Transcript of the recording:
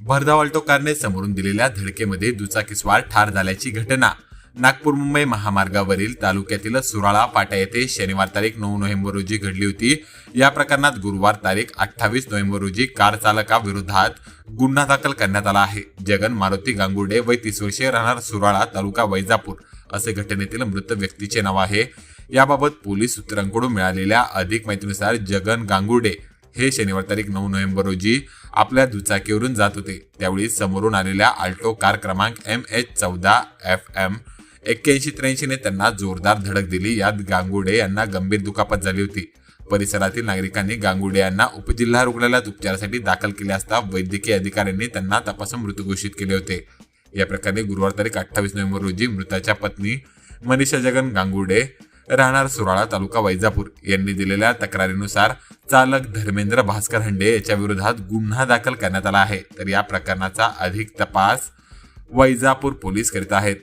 भरधावाल्टो कारने समोरून दिलेल्या धडकेमध्ये दुचाकीस्वार ठार झाल्याची घटना. नागपूर मुंबई महामार्गावरील तालुक्यातील सुराळा पाटा येथे शनिवार तारीख नऊ नोव्हेंबर रोजी घडली होती. या प्रकरणात गुरुवार तारीख अठ्ठावीस नोव्हेंबर रोजी कार चालकाविरोधात गुन्हा दाखल करण्यात आला आहे. जगन मारुती गांगुर्डे वय तीस वर्षे राहणार सुराळा तालुका वैजापूर असे घटनेतील मृत व्यक्तीचे नाव आहे. याबाबत पोलीस सूत्रांकडून मिळालेल्या अधिक माहितीनुसार जगन गांगुर्डे हे शनिवार तारीख नऊ नोव्हेंबर रोजी आपल्या दुचाकीवरून जात होते. त्यावेळी समोरून आलेल्या आल्टो कार क्रमांक एम एच चौदा एफ एम एक्क्याऐंशी त्र्याऐंशीने त्यांना जोरदार धडक दिली. यात गांगुडे यांना गंभीर दुखापत झाली होती. परिसरातील नागरिकांनी गांगुडे यांना उपजिल्हा रुग्णालयात उपचारासाठी दाखल केले असता वैद्यकीय अधिकाऱ्यांनी त्यांना तपासून मृत घोषित केले होते. या प्रकरणी गुरुवार तारीख अठ्ठावीस नोव्हेंबर रोजी मृताच्या पत्नी मनीषा जगन गांगुडे राहणार सुराळा तालुका वैजापूर यांनी दिलेल्या तक्रारीनुसार चालक धर्मेंद्र भास्कर हंडे याच्या विरोधात गुन्हा दाखल करण्यात आला आहे. तर या प्रकरणाचा अधिक तपास वैजापूर पोलीस करीत आहेत.